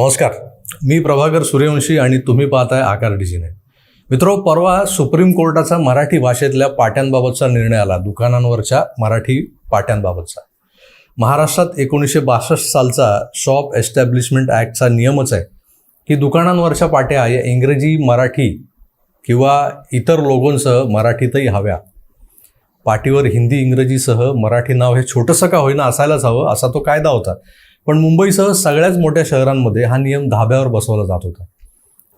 नमस्कार. मी प्रभाकर सूर्यवंशी आणि तुम्ही पाहताय आकार डिजिने. मित्रो परवा सुप्रीम कोर्टाचा मराठी भाषेतल्या पाट्यांबाबतचा निर्णय आला दुकानांवरच्या मराठी पाट्यांबाबतचा. महाराष्ट्रात एकोणीसशे बासष्ट सालचा शॉप एस्टॅब्लिशमेंट ॲक्टचा नियमच आहे की दुकानांवरच्या पाट्या या इंग्रजी मराठी किंवा इतर लोगोंसह मराठीतही हव्या. पाटीवर हिंदी इंग्रजीसह मराठी नाव हे छोटंसं का होईना असायलाच हवं असा तो कायदा होता. पण मुंबईसह सगळ्याच मोठ्या शहरांमध्ये हा नियम धाब्यावर बसवला जात होता.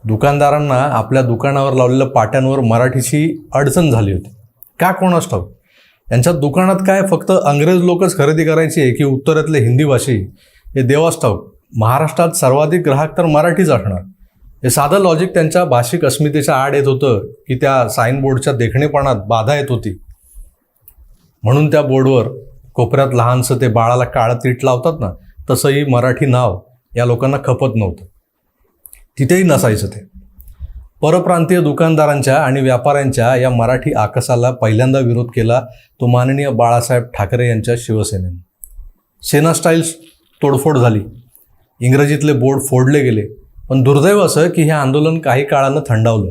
दुकानदारांना आपल्या दुकानावर लावलेल्या पाट्यांवर मराठीची अडचण झाली होती. का कोणास ठाऊक? यांच्या दुकानात काय फक्त अंग्रेज लोकच खरेदी करायची की उत्तरेतले हिंदी भाषी? हे देवास ठाऊक महाराष्ट्रात सर्वाधिक ग्राहक तर मराठीच असणार. हे साधं लॉजिक त्यांच्या भाषिक अस्मितेच्या आड येत होतं की त्या साईनबोर्डच्या देखणेपणात बाधा येत होती. म्हणून त्या बोर्डवर कोपऱ्यात लहानसं ते बाळाला काळं तीट लावतात ना तसंही मराठी नाव या लोकांना खपत नव्हतं. तिथेही नसायचं ते. परप्रांतीय दुकानदारांच्या आणि व्यापाऱ्यांच्या या मराठी आकसाला पहिल्यांदा विरोध केला तो माननीय बाळासाहेब ठाकरे यांच्या शिवसेनेनं. सेना स्टाईल्स तोडफोड झाली. इंग्रजीतले बोर्ड फोडले गेले. पण दुर्दैव असं की हे आंदोलन काही काळानं थंडावलं.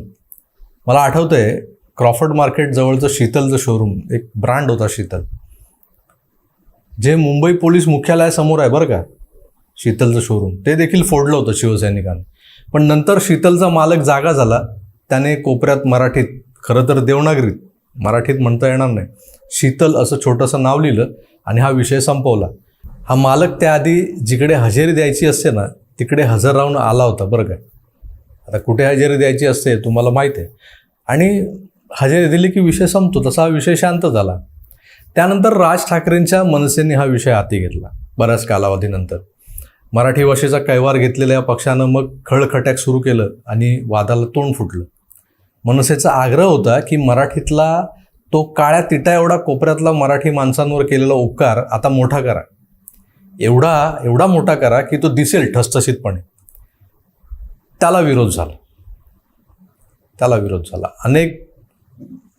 मला आठवतं आहे क्रॉफर्ड मार्केट जवळचं शीतलचं शोरूम एक ब्रँड होता शीतल. जे मुंबई पोलीस मुख्यालयासमोर आहे बरं का शीतलचं शोरूम ते देखील फोडलं होतं शिवसैनिकांनी. पण नंतर शीतलचा मालक जागा झाला. त्याने कोपऱ्यात मराठीत खरं तर देवनागरीत मराठीत म्हणता येणार नाही. शीतल असं छोटंसं नाव लिहिलं आणि हा विषय संपवला. हा मालक त्याआधी जिकडे हजेरी द्यायची असते ना तिकडे हजर राहून आला होता बरं का. आता कुठे हजेरी द्यायची असते तुम्हाला माहीत आहे. आणि हजेरी दिली की विषय संपतो तसा हा विषय शांत झाला. त्यानंतर राज ठाकरेंच्या मनसेने हा विषय हाती घेतला बऱ्याच कालावधीनंतर. मराठी भाषेचा कैवार घेतलेल्या या पक्षानं मग खळखट्याक सुरू केलं आणि वादाला तोंड फुटलं. मनसेचा आग्रह होता की मराठीतला तो काळ्या तिटा एवढा कोपऱ्यातला मराठी माणसांवर केलेला उपकार आता मोठा करा. एवढा एवढा मोठा करा की तो दिसेल ठसठसीतपणे त्याला विरोध झाला. त्याला विरोध झाला. अनेक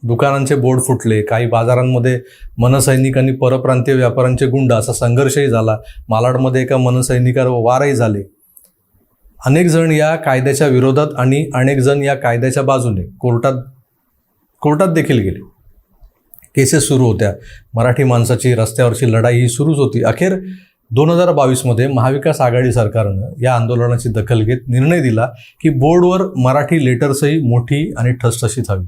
दुकानांचे बोर्ड फुटले काही बाजारांमध्ये मनसैनिकांनी परप्रांतीय व्यापाऱ्यांचे गुंड असा संघर्षही झाला. मालाडमध्ये एका मनसैनिकावर वारही झाले. अनेक जण या कायद्याच्या विरोधात आणि अनेक जण या कायद्याच्या बाजूने कोर्टात कोर्टात देखील गेले. केसेस सुरू होत्या. मराठी माणसाची रस्त्यावरची लढाई ही सुरूच होती. अखेर दोन हजार बावीसमध्ये महाविकास आघाडी सरकारनं या आंदोलनाची दखल घेत निर्णय दिला की बोर्डवर मराठी लेटर्सही मोठी आणि ठसठशीत हवी.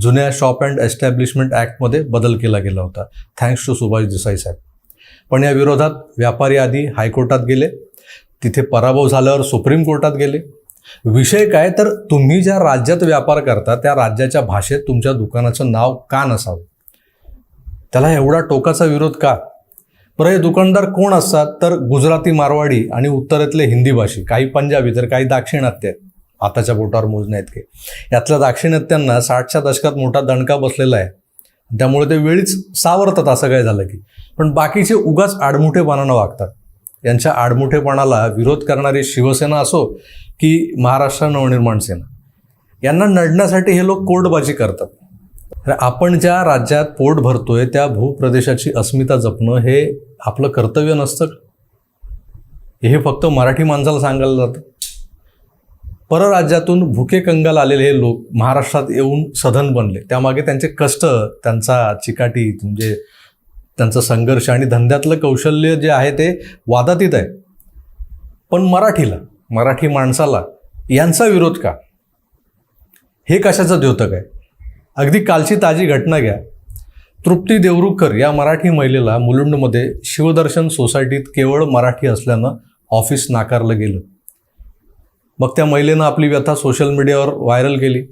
जुन्या शॉप अँड एस्टॅब्लिशमेंट ॲक्टमध्ये बदल केला गेला होता. Thanks to Subhash Desai saheb. पण या विरोधात व्यापारी आधी हायकोर्टात गेले. तिथे पराभव झाल्यावर सुप्रीम कोर्टात गेले. विषय काय तर तुम्ही ज्या राज्यात व्यापार करता त्या राज्याच्या भाषेत तुमच्या दुकानाचं नाव का नसावं? त्याला एवढा टोकाचा विरोध का? बरं हे दुकानदार कोण असतात? तर गुजराती मारवाडी आणि उत्तरेतले हिंदी भाषी काही पंजाबी तर काही दाक्षिणात्य. आहेत हाताच्या बोटावर मोजण्या इतके यातल्या दाक्षिणात्यांना साठच्या दशकात मोठा दणका बसलेला आहे. त्यामुळे ते वेळीच सावरतात असं काय झालं की. पण बाकीचे उगाच आडमुठेपणानं वागतात. यांच्या आडमुठेपणाला विरोध करणारी शिवसेना असो की महाराष्ट्र नवनिर्माण सेना. यांना नडण्यासाठी हे लोक कोर्टबाजी करतात. तर आपण ज्या राज्यात पोट भरतोय त्या भूप्रदेशाची अस्मिता जपणं हे आपलं कर्तव्य नसतं हे फक्त मराठी माणसाला सांगायला जातं. परराज्यातून भुके कंगाल आलेले हे लोक महाराष्ट्रात येऊन सधन बनले. त्यामागे त्यांचे कष्ट त्यांचा चिकाटी म्हणजे त्यांचा संघर्ष आणि धंद्यातलं कौशल्य जे आहे ते वादातीत आहे. पण मराठीला मराठी माणसाला यांचा विरोध का? हे कशाचं द्योतक आहे? अगदी कालची ताजी घटना घ्या. तृप्ती देवरुखकर या मराठी महिलेला मुलुंडमध्ये शिवदर्शन सोसायटीत केवळ मराठी असल्यानं ऑफिस नाकारलं गेलं. मग त्या महिलेनं आपली व्यथा सोशल मीडियावर व्हायरल केली.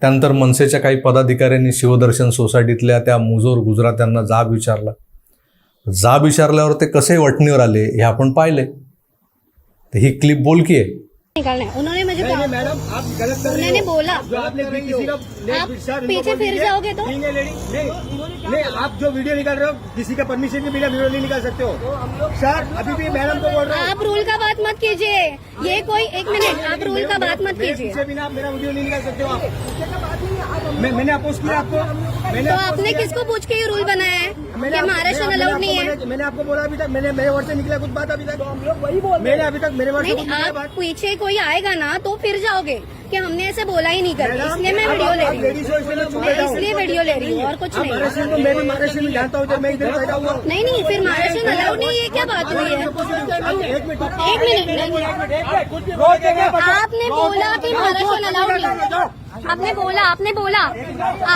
त्यानंतर मनसेच्या काही पदाधिकाऱ्यांनी शिवदर्शन सोसायटीतल्या त्या मुजोर गुजरात्यांना जाब विचारला. जाब विचारल्यावर ते कसे वटणीवर आले हे आपण पाहिले. तर ही क्लिप बोलकी आहे. निकालना है। उन्होंने मुझे मैडम आप गलत कर उन्होंने बोला जो आपने भी किसी का ले- आप सर, पीछे फिर जाओगे तो? नहीं नहीं लेडी नहीं नहीं आप जो वीडियो निकाल रहे हो किसी का परमिशन के बिना वीडियो नहीं निकाल सकते हो। सर अभी भी मैडम को बोल रहे हो। आप रूल का बात मत कीजिए। ये कोई एक मिनट आप रूल का बात मत कीजिए। बिना आप मेरा वीडियो नहीं निकाल सकते हो आप। मैंने अपोज किया आपको। मैंने तो आपने किसको पूछ के ये रूल बनाया है? मैंने कि महाराष्ट्र अलाउड नहीं है मैंने आपको बोला अभी तक मैंने मेरे वर्ड से निकला कुछ बात अभी तक। हम लोग वही बोल मैंने अभी तक मेरे वर्ड से आप बात पीछे कोई आएगा ना तो फिर जाओगे। कि हमने ऐसे बोला ही नहीं मैडम, इसलिए मैं वीडियो ले रही हो। इसलिए वीडियो ले रही हूँ और कुछ नहीं। को मैं भी महाराष्ट्र में जानता हूँ जब मैं इधर पैदा हुआ। नहीं नहीं फिर महाराष्ट्र अलाउड नहीं है क्या बात हुई है? एक मिनट एक मिनट। नहीं। आपने बोला कि महाराष्ट्र अलाउड नहीं आपने बोला आपने बोला।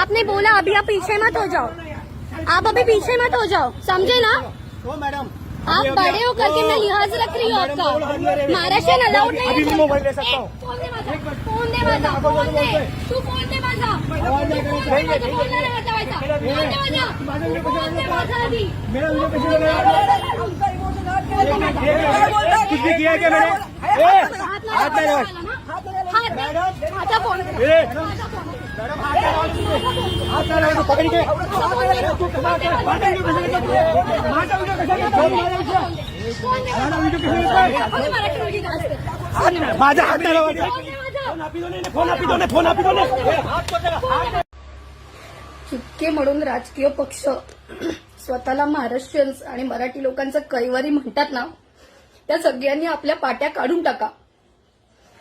आपने बोला अभी आप पीछे मत हो जाओ। आप अभी पीछे मत हो जाओ समझे ना तो मैडम आप बड़े हो करके मैं लिहाज रख रही हूँ आपका महाराष्ट्र अलाउड नहीं अभी है भी मोबाईल ले सकता हूँ. ए, फोन दे माझा फोन दे माझा फोन दे तू फोन दे माझा तू फोन दे माझा फोन दे माझा वाचा. फोन दे माझा फोन दे माझा आधी मेरा वीडियो कैसे लगाया कुछ भी किया है क्या मैंने ए, हाथ मेरे पास हाथ माझा फोन ए, माझा हात फोन चुटके म्हणून राजकीय पक्ष स्वतःला महाराष्ट्रीयन्स आणि मराठी लोकांचं कैवारी म्हणतात ना त्या सगळ्यांनी आपल्या पाट्या काढून टाका.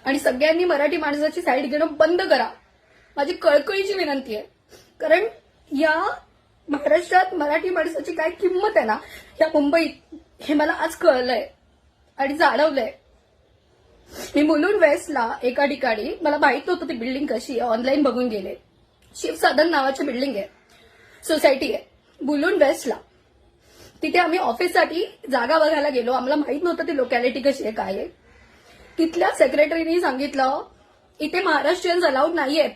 आणि सगळ्यांनी मराठी माणसाची साईड घेणं बंद करा. माझी कळकळीची विनंती आहे. कारण या महाराष्ट्रात मराठी माणसाची काय किंमत आहे ना या मुंबईत हे मला आज कळलंय आणि जाणवलंय. मी मुलुंड वेस्टला एका ठिकाणी मला माहीत नव्हतं ती बिल्डिंग कशी आहे ऑनलाईन बघून गेले. शिवसाधन नावाची बिल्डिंग आहे सोसायटी आहे बुलून वेस्टला. तिथे आम्ही ऑफिससाठी जागा बघायला गेलो आम्हाला माहीत नव्हतं ती लोकॅलिटी कशी आहे काय आहे. तिथल्या सेक्रेटरीनी सांगितलं इथे महाराष्ट्रीयन्स अलाउड नाहीयेत.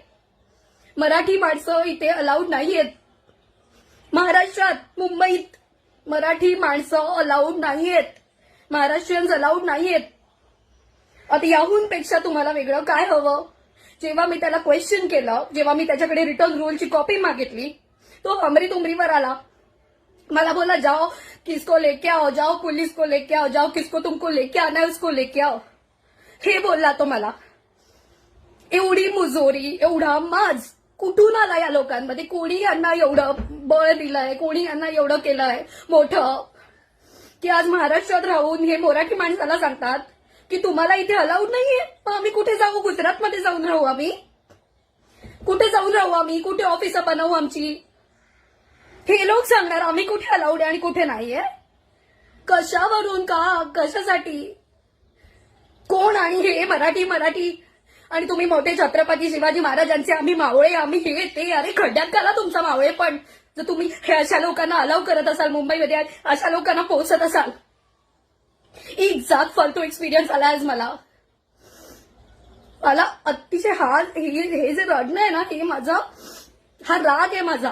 मराठी माणसं इथे अलाउड नाहीयेत. महाराष्ट्रात मुंबईत मराठी माणसं अलाउड नाहीयेत. महाराष्ट्रीयन्स अलाउड नाहीयेत. आता याहून पेक्षा तुम्हाला वेगळं काय हवं? जेव्हा मी त्याला क्वेश्चन केलं जेव्हा मी त्याच्याकडे रिटर्न रूलची कॉपी मागितली तो अमरीत तुमरीवर आला. मला बोला जाओ किसको लेके आओ जाओ पुलिस को लेके आओ जाओ किसको तुमको लेके आना है उसको लेके आओ. हे बोलला तो मला. एवढी मुजोरी एवढा माज. कुठून आला या लोकांमध्ये? कोणी यांना एवढं बळ दिलंय? कोणी यांना एवढं केलंय? मोठं? की आज महाराष्ट्रात राहून हे मराठी माणसाला सांगतात की तुम्हाला इथे अलाउड नाहीये? मग आम्ही कुठे जाऊ? गुजरातमध्ये जाऊन राहू आम्ही? कुठे जाऊन राहू आम्ही? कुठे ऑफिस बनवू आमची? हे लोक सांगणार आम्ही कुठे अलाउड आहे आणि कुठे नाहीये? कशावरून? का? कशासाठी? कोण? आणि हे मराठी मराठी आणि तुम्ही मोठे छत्रपती शिवाजी महाराजांचे आम्ही मावळे आम्ही हे ते अरे खड्ड्यात घाला तुमचा मावळे पण. जर तुम्ही हे अशा लोकांना अलाव करत असाल मुंबईमध्ये अशा लोकांना पोहोचत असाल. एक जात फालतू एक्सपिरियन्स आला आज मला. मला अतिशय हा हे हे जे रडणं आहे ना हे माझा हा राग आहे माझा.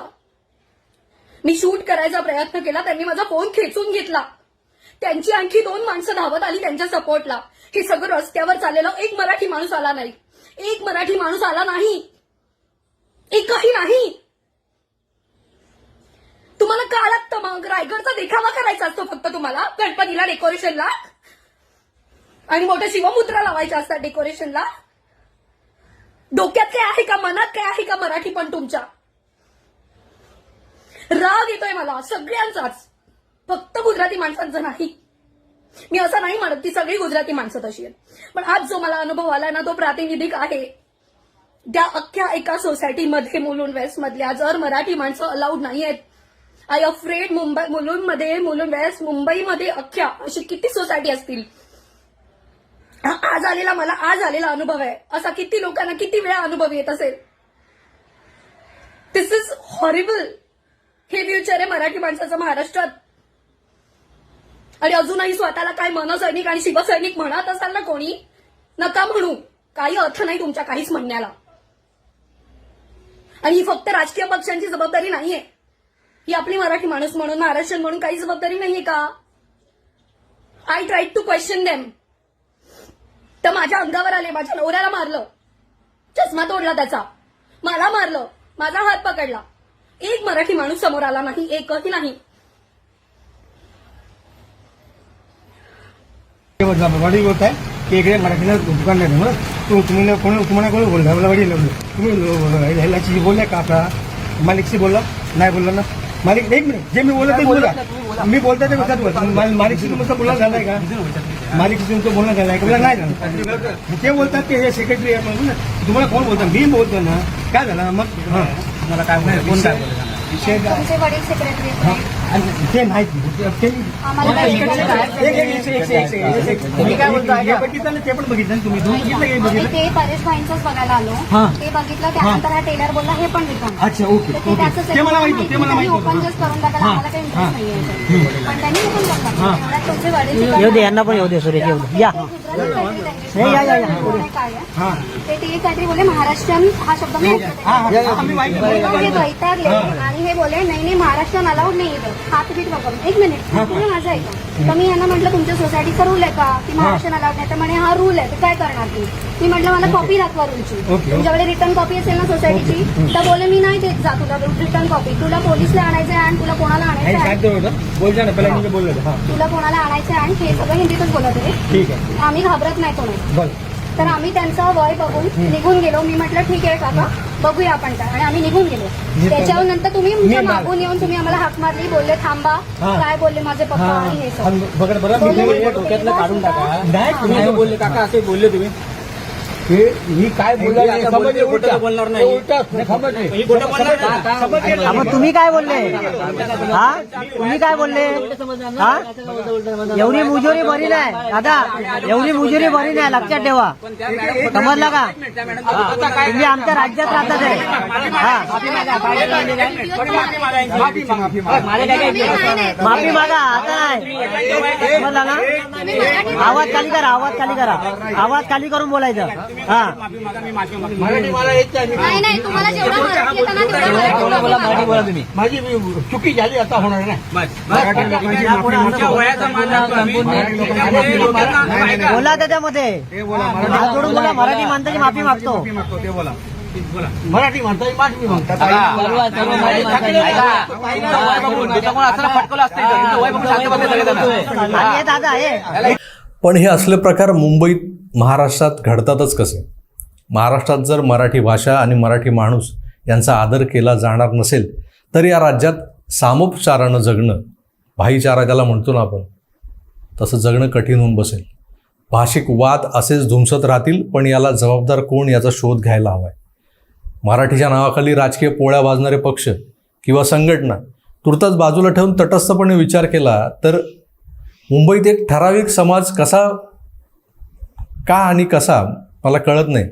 मी शूट करायचा प्रयत्न केला त्यांनी माझा फोन खेचून घेतला. त्यांची आणखी दोन माणसं धावत आली त्यांच्या सपोर्टला हे सगळं रस्त्यावर चाललेलं एक मराठी माणूस आला नाही. एक मराठी माणूस आला नाही. एकही नाही. तुम्हाला का लागतं मग? रायगडचा देखावा करायचा असतो फक्त तुम्हाला? गणपतीला डेकोरेशनला आणि मोठ्या शिवमुद्रा लावायच्या असतात डेकोरेशनला डोक्यात काय आहे का मनात काय आहे का मराठी पण तुमच्या? राग येतोय मला सगळ्यांचाच. फक्त गुजराती माणसांचा नाही. मी असं नाही म्हणत ती सगळी गुजराती माणसं तशी आहेत. पण आज जो मला अनुभव आला ना तो प्रातिनिधिक आहे. त्या अख्ख्या एका सोसायटीमध्ये मुलुंड वेस्ट मधल्या जर मराठी माणसं अलाउड नाही आहेत आय अफ्रेड मुंबई मुलुंडमध्ये मुलुंड वेस्ट मुंबईमध्ये अख्ख्या अशी किती सोसायटी असतील? आज आलेला मला आज आलेला अनुभव आहे. असा किती लोकांना किती वेळा अनुभव येत असेल? दिस इज हॉरिबल हे फ्युचर आहे मराठी माणसाचं महाराष्ट्रात. आणि अजूनही स्वतःला काय मनसैनिक आणि शिवसैनिक म्हणत असाल ना कोणी नका म्हणू. काही अर्थ नाही तुमच्या काहीच म्हणण्याला. आणि ही फक्त राजकीय पक्षांची जबाबदारी नाहीये. ही आपली मराठी माणूस म्हणून महाराष्ट्र म्हणून काही जबाबदारी नाहीये का? I try to question them तर माझ्या अंगावर आले माझ्या नवऱ्याला मारलं. चष्मा तोडला त्याचा. मला मारलं. माझा हात पकडला. एक मराठी माणूस समोर आला नाही एकही नाही. वडील बोलत आहे. की इकडे मराठीला दुकान नाही मग तू तुम्ही कोणी तुम्हाला कोणी बोलला? मला वडील तुम्ही ह्याची बोलले का आपला? मालिकशी बोलला? नाही बोलला ना. मालिक एक मिनिट. जे मी बोलत ते बोला. मी बोलतो ते बोलतो माल- मालिकशी तुमचं बोलणं झालंय का? मालिकशी तुमचं बोलणं झालंय का? बोला नाही झालं. ते बोलतात की हे सेक्रेटरी आहे म्हणून. तुम्हाला कोण बोलतात मी बोलतो ना. काय झालं? मग हां. मला काय बोलतो कोण काय बोलतो विषय तुमचे वडील सेक्रेटरी ते बघितलं पण बघितलं तुम्ही ते परेश बघायला आलो ते बघितलं त्यानंतर हा टेलर बोलला हे पण अच्छा ओके ते त्याचं मला माहिती ते मला माहिती ओपन तुमचे ते येऊ दे यांना पण येऊ दे सुरेश येऊ दे या ते काहीतरी बोलले महाराष्ट्रीयन हा शब्द वैतागले आणि हे बोले नाही नाही महाराष्ट्रीयन अलाउड नाही इथं. हात बीट पकडून एक मिनिट तुम्ही माझं ऐका. तर मी यांना म्हटलं तुमच्या सोसायटीचा रूल आहे का? की महाराष्ट्रीयन अलाउड नाही? तर म्हणे हा रूल आहे. तर काय करणार तुम्ही मी म्हटलं मला कॉपी दाखवा रूलची. तुमच्याकडे रिटर्न कॉपी असेल ना सोसायटीची तर बोले मी नाही देत जा तुला रिटर्न कॉपी तुला पोलिसला आणायचं आहे आणि तुला कोणाला आणायचं तुला कोणाला आणायचं आहे आणि हे सगळं हिंदीतच बोलत होते आहे. आम्ही घाबरत नाही कोणाला. तर आम्ही त्यांचा वय बघून निघून गेलो. मी म्हटलं ठीक आहे काका. बघूया आपण काय आणि आम्ही निघून गेलो. त्याच्यावर नंतर तुम्ही मागून येऊन तुम्ही आम्हाला हाक मारली बोलले थांबा. काय बोलले माझे पप्पा आणि हे सगळं. बघा बरं मी डोक्यातलं काढून टाका नाही तुम्ही तुम्ही जे बोलले काका असे बोलले तुम्ही. हे ही काय हे खोटं बोलणार नाही. मग तुम्ही काय बोलले? हा? तुम्ही काय बोलले? हा? एवढी मुजुरी बरी नाही दादा एवढी मुजुरी बरी नाही लक्षात ठेवा. समजलं का? हा, तुम्ही आमच्या राज्यात राहतात आहे. हा. माफी मागा माफी मागा माफी मागा आता नाही समजला ना? आवाज खाली करा आवाज खाली करा. आवाज खाली करून बोलायचं. नाही मराठी येतं मराठी बोला. माझी चुकी झाली आता होणार बोला त्याच्यामध्ये. बोला मराठी माणसाची माफी मागतो. पण हे असले प्रकार मुंबईत महाराष्ट्रात घडतातच कसे? महाराष्ट्रात जर मराठी भाषा आणि मराठी माणूस यांचा आदर केला जाणार नसेल तर या राज्यात सामोपचारानं जगणं भाईचारा ज्याला म्हणतो ना आपण तसं जगणं कठीण होऊन बसेल. भाषिक वाद असेच धुमसत राहतील पण याला जबाबदार कोण याचा शोध घ्यायला हवा आहे मराठीच्या नावाखाली राजकीय पोळ्या वाजणारे पक्ष किंवा संघटना तुर्तास बाजूला ठेवून तटस्थपणे विचार केला तर मुंबईत एक ठराविक समाज कसा का आणि कसा मला कळत नाही.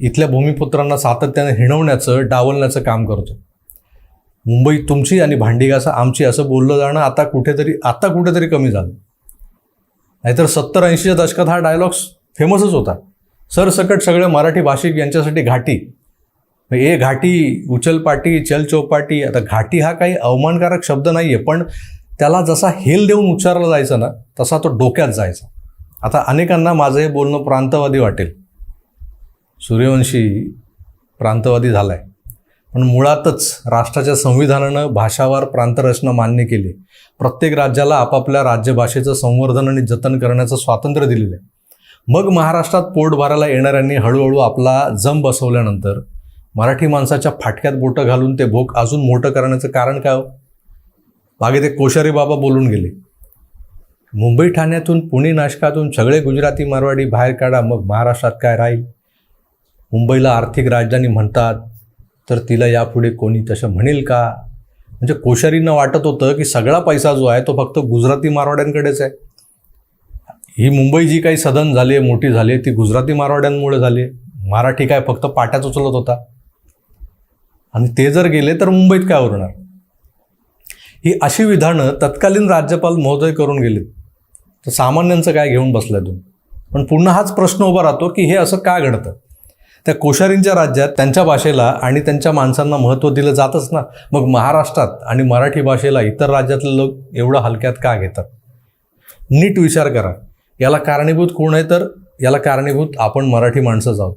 इथल्या भूमिपुत्रांना सातत्याने हिणवण्याचं डावलण्याचं काम करतो. मुंबई तुमची आणि भांडीगासा आमची असं बोललं जाणं आता कुठेतरी आता कुठेतरी कमी झालं. नाहीतर सत्तर ऐंशीच्या दशकात हा डायलॉग्स फेमसच होता. सरसकट सगळे मराठी भाषिक यांच्यासाठी घाटी. ए घाटी उचलपाटी चल चौपाटी आता घाटी हा काही अवमानकारक शब्द नाही आहे पण त्याला जसा हेल देऊन उच्चारला जायचा ना तसा तो डोक्यात जायचा. आता अनेकांना माझं हे बोलणं प्रांतवादी वाटेल. सूर्यवंशी प्रांतवादी झाला आहे पण मुळातच राष्ट्राच्या संविधानानं भाषावार प्रांतरचना मान्य केली. प्रत्येक राज्याला आपापल्या राज्यभाषेचं संवर्धन आणि जतन करण्याचं स्वातंत्र्य दिलेलं आहे. मग महाराष्ट्रात पोट भरायला येणाऱ्यांनी हळूहळू आपला जम बसवल्यानंतर मराठी माणसाच्या फाटक्यात बोटं घालून ते भोक अजून मोठं करण्याचं कारण काय हो? मागे ते कोश्यारी बाबा बोलून गेले. मुंबई ठाण्यातून पुणे नाशकातून सगळे गुजराती मारवाडी बाहेर काढा मग महाराष्ट्रात काय राहील? मुंबईला आर्थिक राजधानी म्हणतात तर तिला यापुढे कोणी तसं म्हणेल का? म्हणजे कोश्यारींना वाटत होतं की सगळा पैसा जो आहे तो फक्त गुजराती मारवाड्यांकडेच आहे. ही मुंबई जी काही सदन झाली आहे मोठी झाली आहे ती गुजराती मारवाड्यांमुळे झाली आहे. मराठी काय फक्त पाट्याच उचलत होता. आणि ते जर गेले तर मुंबईत काय उरणार? ही अशी विधानं तत्कालीन राज्यपाल महोदय करून गेले तर सामान्यांचं काय घेऊन बसलाय तू? पण पुन्हा हाच प्रश्न उभा राहतो की हे असं का घडतं? त्या कोश्यारींच्या राज्यात त्यांच्या भाषेला आणि त्यांच्या माणसांना महत्त्व दिलं जातच ना. मग महाराष्ट्रात आणि मराठी भाषेला इतर राज्यातले लोक एवढं हलक्यात का घेतात? नीट विचार करा. याला कारणीभूत कोण आहे तर याला कारणीभूत आपण मराठी माणसंच आहोत.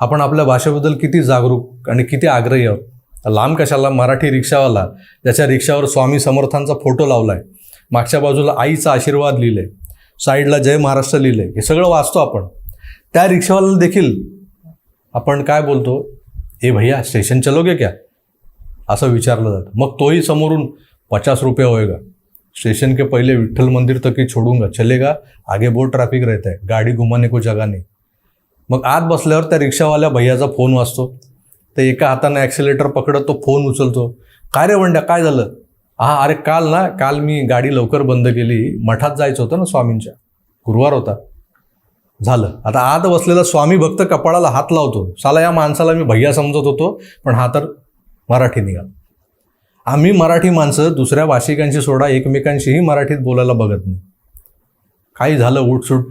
आपण आपल्या भाषेबद्दल किती जागरूक आणि किती आग्रही आहोत? लांब कशाला? मराठी रिक्षावाला ज्याच्या रिक्षावर स्वामी समर्थांचा फोटो लावला आहे मागच्या बाजूला आईचा आशीर्वाद लिहिलं आहे साईडला जय महाराष्ट्र लिहिलं आहे हे सगळं वाचतो आपण. त्या रिक्षावाल्याला देखील आपण काय बोलतो? ए भैया स्टेशन चलोगे क्या? असं विचारलं जातं. मग तोही समोरून पचास रुपये होएगा स्टेशन के पहिले विठ्ठल मंदिर तक ही छोडूंगा. चलेगा आगे बहुत ट्रॅफिक रहता है. गाडी घुमाने को जगा नाही. मग आत बसल्यावर त्या रिक्षावाल्या भैयाचा फोन वाचतो. ते एका हाताने ॲक्सिलेटर पकडत तो फोन उचलतो. काय रे वंड्या काय झालं? हा अरे काल ना काल मी गाडी लवकर बंद केली. मठात जायचं होतं ना स्वामींच्या. गुरुवार होता. झालं. आता आत बसलेला स्वामी भक्त कपाळाला हात लावतो. साला या माणसाला मी भैया समजत होतो पण हा तर मराठी निघाला. आम्ही मराठी माणसं दुसऱ्या भाषिकांशी सोडा एकमेकांशीही मराठीत बोलायला बघत नाही. काही झालं उठसूट.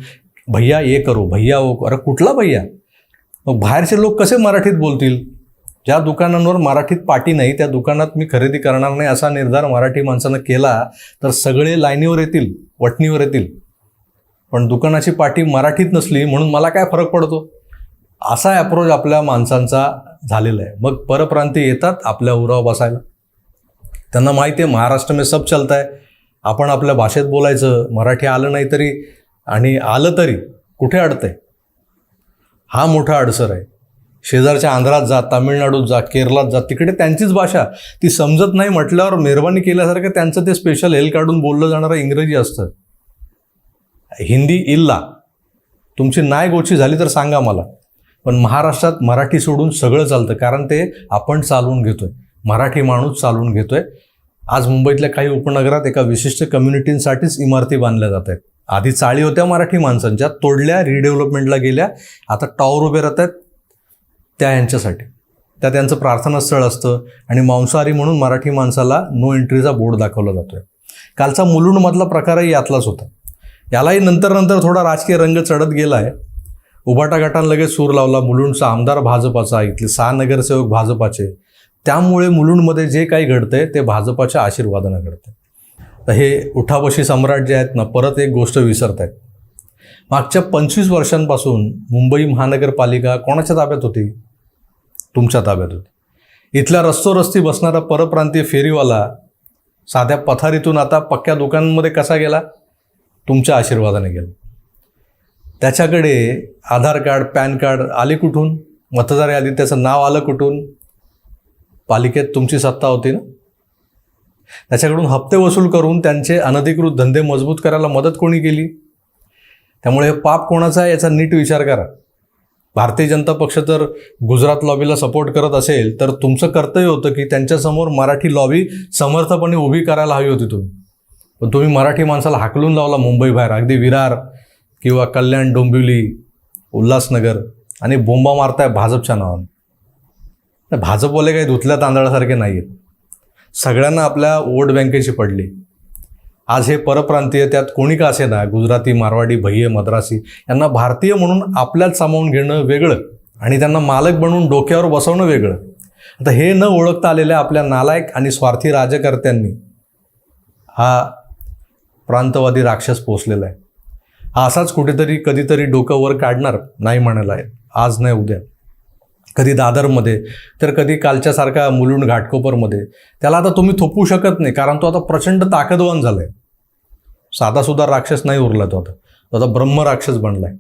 भैया ये करो. भैया ओ अरे कुठला भैया? मग बाहेरचे लोक कसे मराठीत बोलतील? ज्या दुकानांवर मराठीत पाटी नाही त्या दुकानात मी खरेदी करणार नाही असा निर्धार मराठी माणसानं केला तर सगळे लाईनीवर येतील वटणीवर येतील. पण दुकानाची पाटी मराठीत नसली म्हणून मला काय फरक पडतो? असा अप्रोच आपल्या माणसांचा झालेला आहे. मग परप्रांती येतात आपल्या उराव बसायला. त्यांना माहिती आहे महाराष्ट्र में सब चलत आहे आपण आपल्या भाषेत बोलायचं मराठी आलं नाही तरी आणि आलं तरी कुठे अडतंय? हा मोठा अडसर आहे. शेजारच्या आंध्रात जा तामिळनाडूत जा केरळात जा तिकडे त्यांचीच भाषा. ती समजत नाही म्हटल्यावर मेहरबानी केल्यासारखं त्यांचं ते स्पेशल हेल काढून बोललं जाणारं इंग्रजी असतं. हिंदी इल्ला. तुमची नाय गोची झाली तर सांगा मला. पण महाराष्ट्रात मराठी सोडून सगळं चालतं कारण ते आपण चालवून घेतोय. मराठी माणूस चालवून घेतोय. आज मुंबईतल्या काही उपनगरात एका विशिष्ट कम्युनिटींसाठीच इमारती बांधल्या जात आहेत. आधी चाळी होत्या मराठी माणसांच्या तोडल्या रिडेव्हलपमेंटला गेल्या. आता टॉवर उभे राहत आहेत. त्या यांच्यासाठी. त्या त्यांचं प्रार्थनास्थळ असतं आणि मांसाहारी म्हणून मराठी माणसाला नो एंट्रीचा बोर्ड दाखवला जातोय. कालचा मुलुंडमधला प्रकारही यातलाच होता. यालाही नंतर नंतर थोडा राजकीय रंग चढत गेला आहे उभाटा गटानं लगेच सूर लावला. मुलुंडचा आमदार भाजपाचा इथले सहा नगरसेवक भाजपाचे. त्यामुळे मुलुंडमध्ये जे काही घडतंय ते भाजपाच्या आशीर्वादानं घडतंय. तर हे उठाबशी सम्राट जे आहेत ना परत एक गोष्ट विसरत आहेत मागच्या पंचवीस वर्षांपासून मुंबई महानगरपालिका कोणाच्या ताब्यात होती? तुमच्या ताब्यात होती. इथला रस्तोरस्ती बसणारा परप्रांतीय फेरीवाला साध्या पथारीतून आता पक्क्या दुकानांमध्ये कसा गेला? तुमच्या आशीर्वादाने गेला. त्याच्याकडे आधार कार्ड पॅन कार्ड आले कुठून? मतदार यादीत त्याचं नाव आलं कुठून? पालिकेत तुमची सत्ता होती ना? त्याच्याकडून हप्ते वसूल करून त्यांचे अनधिकृत धंदे मजबूत करायला मदत कोणी केली? त्यामुळे हे पाप कोणाचा आहे याचा नीट विचार करा. भारतीय जनता पक्ष जर गुजरात लॉबीला सपोर्ट करत असेल तर तुमचं कर्तव्य होतं की त्यांच्यासमोर मराठी लॉबी समर्थपणे उभी करायला हवी होती तुम्ही. पण तुम्ही मराठी माणसाला हाकलून लावला मुंबई बाहेर अगदी विरार किंवा कल्याण डोंबिवली उल्हासनगर आणि बोंबा मारताय भाजपच्या नावाने. भाजपवाले काही धुतल्या तांदळासारखे नाही आहेत सगळ्यांना आपल्या वोट बँकेची पडली. आज हे परप्रांतीय त्यात कोणी का असे ना गुजराती मारवाडी भय्य मद्रासी यांना भारतीय म्हणून आपल्यात सामावून घेणं वेगळं आणि त्यांना मालक बनवून डोक्यावर बसवणं वेगळं. आता हे न ओळखता आलेल्या आपल्या नालायक आणि स्वार्थी राजकर्त्यांनी हा प्रांतवादी राक्षस पोचलेला आहे. हा असाच कुठेतरी कधीतरी डोकं वर काढणार नाही म्हणायला आहे आज नाही उद्या. कधी दादरमध्ये तर कधी कालच्यासारखा मुलुंड घाटकोपरमध्ये. त्याला आता तुम्ही थोपवू शकत नाही कारण तो आता प्रचंड ताकदवान झाला आहे साधासुद्धा राक्षस नाही उरला तो आता. तो आता ब्रह्म राक्षस बनला आहे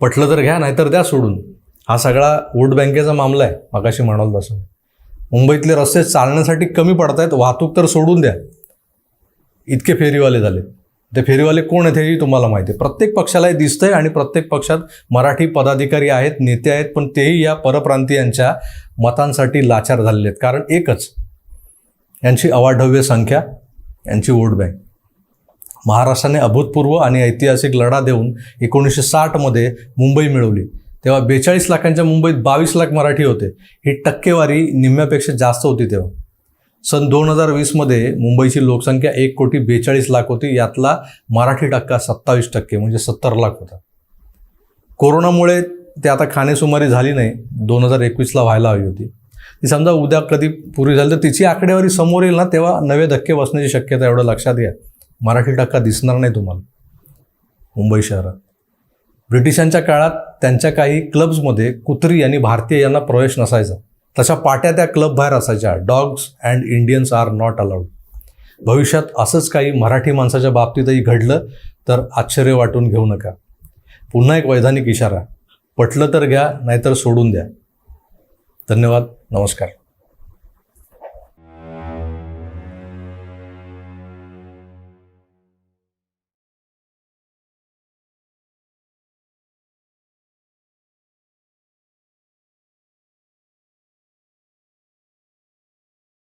पटलं तर घ्या नाहीतर द्या सोडून. हा सगळा वोट बँकेचा मामला आहे मगाशी म्हणाल तसं. मुंबईतले रस्ते चालण्यासाठी कमी पडत आहेत वाहतूक तर सोडून द्या. इतके फेरीवाले झाले. ते फेरीवाले कोण आहेत हेही तुम्हाला माहिती आहे. प्रत्येक पक्षालाही दिसतंय आणि प्रत्येक पक्षात मराठी पदाधिकारी आहेत नेते आहेत पण तेही या परप्रांतीयांच्या मतांसाठी लाचार झालेले आहेत. कारण एकच यांची अवाढव्य संख्या यांची वोट बँक. महाराष्ट्राने अभूतपूर्व आणि ऐतिहासिक लढा देऊन एकोणीसशे साठमध्ये मुंबई मिळवली. तेव्हा बेचाळीस लाखांच्या मुंबईत बावीस लाख मराठी होते. ही टक्केवारी निम्म्यापेक्षा जास्त होती तेव्हा. सन दोन हजार वीसमध्ये मुंबईची लोकसंख्या एक कोटी बेचाळीस लाख होती. यातला मराठी टक्का सत्तावीस टक्के म्हणजे सत्तर लाख होता. कोरोनामुळे ते आता खाणेसुमारी झाली नाही. दोन हजार एकवीसला व्हायला हवी होती. ती समजा उद्या कधी पुरी झाली तर तिची आकडेवारी समोर येईल ना तेव्हा नवे धक्के बसण्याची शक्यता एवढं लक्षात घ्या. मराठी टक्का दिसणार नाही तुम्हाला. मुंबई शहरात. ब्रिटिशांच्या काळात त्यांच्या काही क्लब्समध्ये कुत्री आणि भारतीय यांना प्रवेश नसायचा. तशा पाट्या त्या क्लब बाहेर असायच्या. Dogs and Indians are not allowed भविष्यात असंच काही मराठी माणसाच्या बाबतीतही घडलं तर आश्चर्य वाटून घेऊ नका. पुन्हा एक वैधानिक इशारा. पटलं तर घ्या नाहीतर सोडून द्या. धन्यवाद. नमस्कार.